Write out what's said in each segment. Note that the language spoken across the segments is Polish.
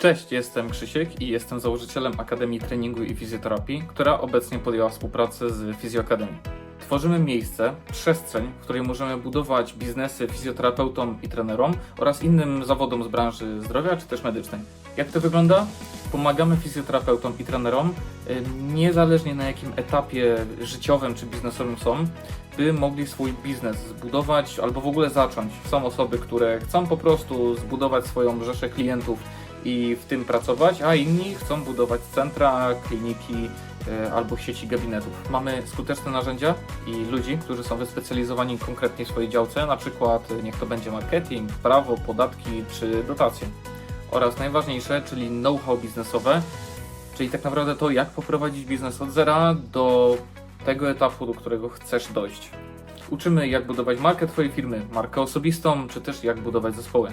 Cześć, jestem Krzysiek i jestem założycielem Akademii Treningu i Fizjoterapii, która obecnie podjęła współpracę z Fizjoakademią. Tworzymy miejsce, przestrzeń, w której możemy budować biznesy fizjoterapeutom i trenerom oraz innym zawodom z branży zdrowia czy też medycznej. Jak to wygląda? Pomagamy fizjoterapeutom i trenerom, niezależnie na jakim etapie życiowym czy biznesowym są, by mogli swój biznes zbudować albo w ogóle zacząć. Są osoby, które chcą po prostu zbudować swoją rzeszę klientów i w tym pracować, a inni chcą budować centra, kliniki e, albo sieci gabinetów. Mamy skuteczne narzędzia i ludzi, którzy są wyspecjalizowani konkretnie w swojej działce, na przykład e, niech to będzie marketing, prawo, podatki czy dotacje. Oraz najważniejsze, czyli know-how biznesowe, czyli tak naprawdę to, jak poprowadzić biznes od zera do tego etapu, do którego chcesz dojść. Uczymy, jak budować markę Twojej firmy, markę osobistą, czy też jak budować zespoły.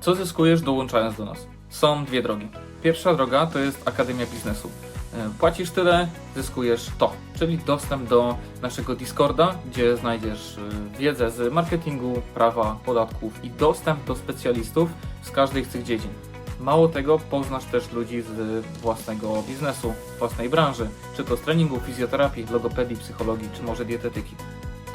Co zyskujesz dołączając do nas? Są dwie drogi. Pierwsza droga to jest Akademia Biznesu. E, Płacisz tyle, zyskujesz to, czyli dostęp do naszego Discorda, gdzie znajdziesz e, wiedzę z marketingu, prawa, podatków i dostęp do specjalistów z każdej z tych dziedzin. Mało tego, poznasz też ludzi z własnego biznesu, własnej branży, czy to z treningu, fizjoterapii, logopedii, psychologii, czy może dietetyki.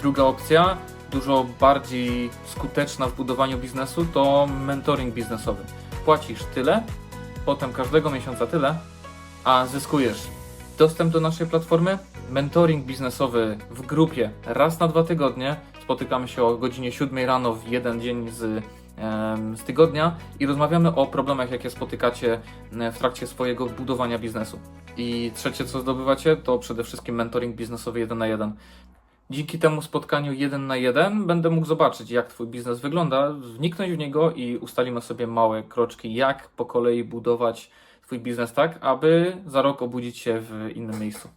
Druga opcja, dużo bardziej skuteczna w budowaniu biznesu, to mentoring biznesowy. Płacisz tyle, potem każdego miesiąca tyle, a zyskujesz dostęp do naszej platformy, mentoring biznesowy w grupie raz na dwa tygodnie. Spotykamy się o godzinie 7 rano w jeden dzień z, z tygodnia i rozmawiamy o problemach, jakie spotykacie w trakcie swojego budowania biznesu. I trzecie, co zdobywacie, to przede wszystkim mentoring biznesowy 1 na 1. Dzięki temu spotkaniu jeden na jeden będę mógł zobaczyć, jak Twój biznes wygląda, wniknąć w niego i ustalimy sobie małe kroczki, jak po kolei budować Twój biznes tak, aby za rok obudzić się w innym miejscu.